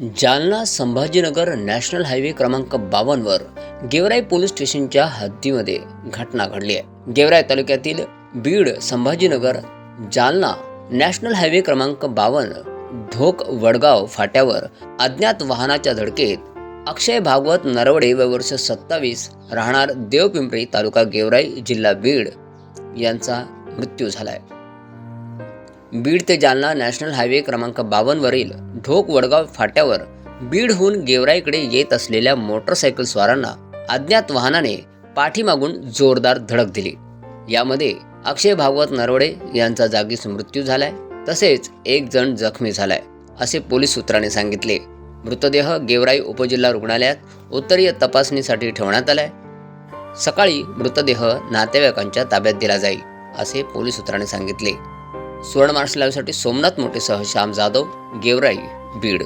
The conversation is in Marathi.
जालना संभाजीनगर नॅशनल हायवे क्रमांक बावनवर गेवराई पोलीस स्टेशनच्या हद्दीमध्ये घटना घडली आहे. गेवराई तालुक्यातील बीड संभाजीनगर जालना नॅशनल हायवे क्रमांक बावन्न ढोक वडगाव फाट्यावर अज्ञात वाहनाच्या धडकेत अक्षय भागवत नरवडे व वर्ष सत्तावीस राहणार देवपिंपरी तालुका गेवराई जिल्हा बीड यांचा मृत्यू झाला आहे बीड ते जालना नॅशनल हायवे क्रमांक बावनवरील ढोक वडगाव फाट्यावर बीडहून गेवराईकडे येत असलेल्या मोटरसायकल स्वारांना अज्ञात वाहनाने पाठीमागून जोरदार धडक दिली. यामध्ये अक्षय भागवत नरवडे यांचा जागीच मृत्यू झालाय तसेच एक जण जखमी झालाय असे पोलीस सूत्राने सांगितले. मृतदेह गेवराई उपजिल्हा रुग्णालयात उत्तरीय तपासणीसाठी ठेवण्यात आलाय. सकाळी मृतदेह नातेवाईकांच्या ताब्यात दिला जाईल असे पोलीस सूत्राने सांगितले. सुवर्ण महाराष्ट्र लाईव्हसाठी सोमनाथ मोठेसह श्याम जाधव गेवराई बीड.